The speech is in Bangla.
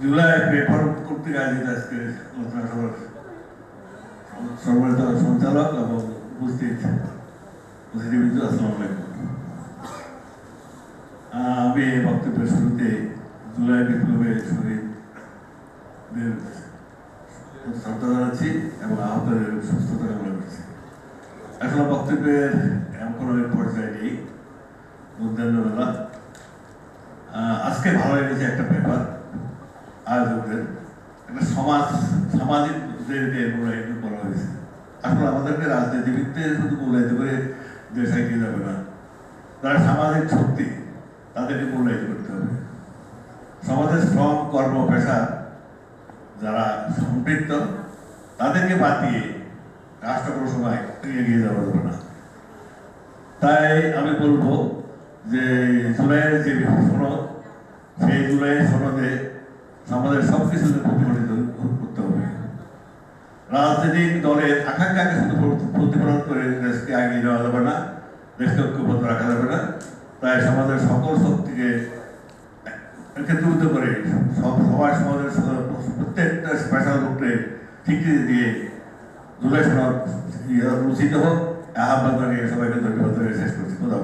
জুলাই প্রেফার করতে গেছে আজকে আলোচনা সভার সম্মানিত সঞ্চালক এবং উপস্থিত অতিথিবৃন্দ, আসসালামু আমি বক্তব্যের শুরুতে জুলাই বিপ্লবের শহীদদের শ্রদ্ধা জানাচ্ছি এবং আহতদের সুস্থতা কামনা করছি। এখনও বক্তব্যের এমন পর্যায়ে নেই। মধ্যাহ্নবেলা। আজকে ভালো লেগেছে একটা পেপার। আয়োজকদের একটা সমাজ সামাজিকদেরকে মূল্যায়িত করা হয়েছে। আসলে আমাদেরকে রাজনীতিবিদদের শুধু মূল্যায়িত করে দেশ এগিয়ে যাবে না। তারা সামাজিক শক্তি, তাদেরকে মূল্যায়িত করতে হবে। সমাজের শ্রম, কর্ম, পেশা যারা সম্পৃক্ত তাদেরকে বাদ দিয়ে রাষ্ট্র কোনো সময় এগিয়ে যাওয়া যাবে না। তাই আমি বলব যে জুলাইয়ের যে সনদ, সেই জুলাইয়ের সনদে সমাজের সব কিছুকে প্রতিফলিত করতে হবে রাজনৈতিক দলের আকাঙ্ক্ষাকে শুধু প্রতিফলন করে দেশকে এগিয়ে যাওয়া যাবে না, দেশকে ঐক্যবদ্ধ রাখা যাবে না, তাই সমাজের সকল শক্তিকে একত্রিত করে সব, সবাই সমাজের প্রত্যেকটা স্পেশাল গ্রুপে স্বীকৃতি দিয়ে জুলাই সনদ ইয়ে রচিত হোক আহ্বান জানিয়ে সবাইকে ধন্যবাদ শেষ করছি খোদা।